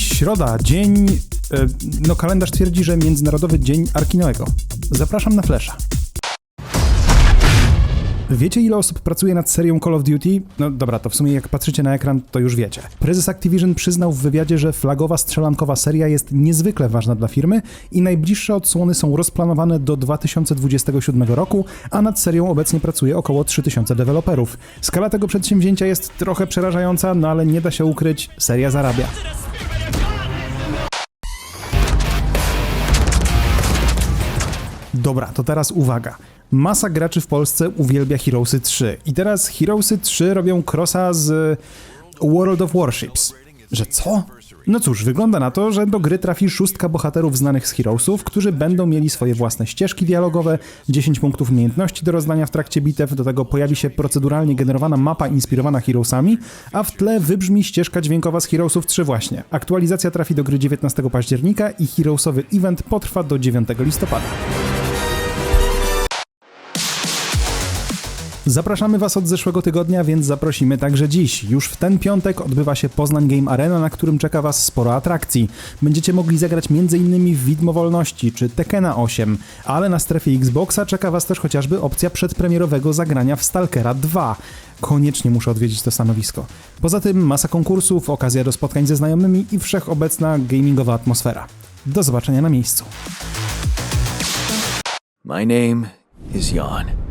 Środa, dzień. e, No, kalendarz twierdzi, że Międzynarodowy Dzień Arkinoego. Zapraszam na Flesza. Wiecie, ile osób pracuje nad serią Call of Duty? No dobra, to w sumie jak patrzycie na ekran, to już wiecie. Prezes Activision przyznał w wywiadzie, że flagowa strzelankowa seria jest niezwykle ważna dla firmy i najbliższe odsłony są rozplanowane do 2027 roku, a nad serią obecnie pracuje około 3000 deweloperów. Skala tego przedsięwzięcia jest trochę przerażająca, no ale nie da się ukryć, seria zarabia. Dobra, to teraz uwaga. Masa graczy w Polsce uwielbia Heroesy 3. I teraz Heroesy 3 robią crossa z World of Warships. Że co? No cóż, wygląda na to, że do gry trafi szóstka bohaterów znanych z Heroesów, którzy będą mieli swoje własne ścieżki dialogowe, 10 punktów umiejętności do rozdania w trakcie bitew, do tego pojawi się proceduralnie generowana mapa inspirowana Heroesami, a w tle wybrzmi ścieżka dźwiękowa z Heroesów 3 właśnie. Aktualizacja trafi do gry 19 października i Heroesowy event potrwa do 9 listopada. Zapraszamy Was od zeszłego tygodnia, więc zaprosimy także dziś. Już w ten piątek odbywa się Poznań Game Arena, na którym czeka Was sporo atrakcji. Będziecie mogli zagrać m.in. w Widmo Wolności czy Tekena 8, ale na strefie Xboxa czeka Was też chociażby opcja przedpremierowego zagrania w Stalkera 2. Koniecznie muszę odwiedzić to stanowisko. Poza tym masa konkursów, okazja do spotkań ze znajomymi i wszechobecna gamingowa atmosfera. Do zobaczenia na miejscu. My name is Jan.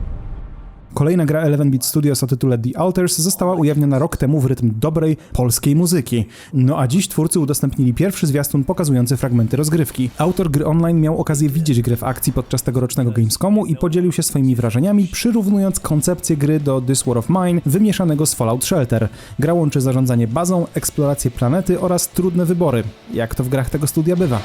Kolejna gra 11-bit Studios o tytule The Alters została ujawniona rok temu w rytm dobrej polskiej muzyki. No a dziś twórcy udostępnili pierwszy zwiastun pokazujący fragmenty rozgrywki. Autor gry online miał okazję widzieć grę w akcji podczas tegorocznego Gamescomu i podzielił się swoimi wrażeniami, przyrównując koncepcję gry do This War of Mine wymieszanego z Fallout Shelter. Gra łączy zarządzanie bazą, eksplorację planety oraz trudne wybory, jak to w grach tego studia bywa.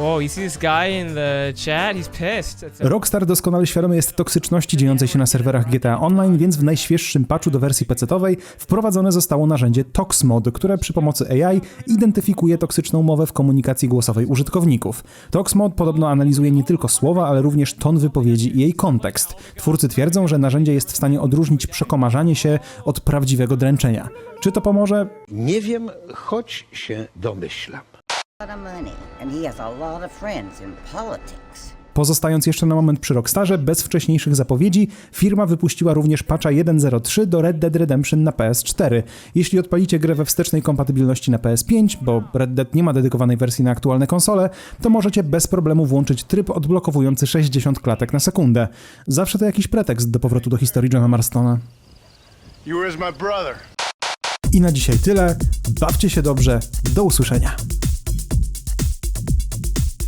Whoa, you see this guy in the chat? He's pissed. Rockstar doskonale świadomy jest toksyczności dziejącej się na serwerach GTA Online, więc w najświeższym patchu do wersji PC-owej wprowadzone zostało narzędzie ToxMod, które przy pomocy AI identyfikuje toksyczną mowę w komunikacji głosowej użytkowników. ToxMod podobno analizuje nie tylko słowa, ale również ton wypowiedzi i jej kontekst. Twórcy twierdzą, że narzędzie jest w stanie odróżnić przekomarzanie się od prawdziwego dręczenia. Czy to pomoże? Nie wiem, choć się domyślam. Pozostając jeszcze na moment przy Rockstarze, bez wcześniejszych zapowiedzi, firma wypuściła również patcha 1.03 do Red Dead Redemption na PS4. Jeśli odpalicie grę we wstecznej kompatybilności na PS5, bo Red Dead nie ma dedykowanej wersji na aktualne konsole, to możecie bez problemu włączyć tryb odblokowujący 60 klatek na sekundę. Zawsze to jakiś pretekst do powrotu do historii Johna Marstona. I na dzisiaj tyle. Bawcie się dobrze. Do usłyszenia.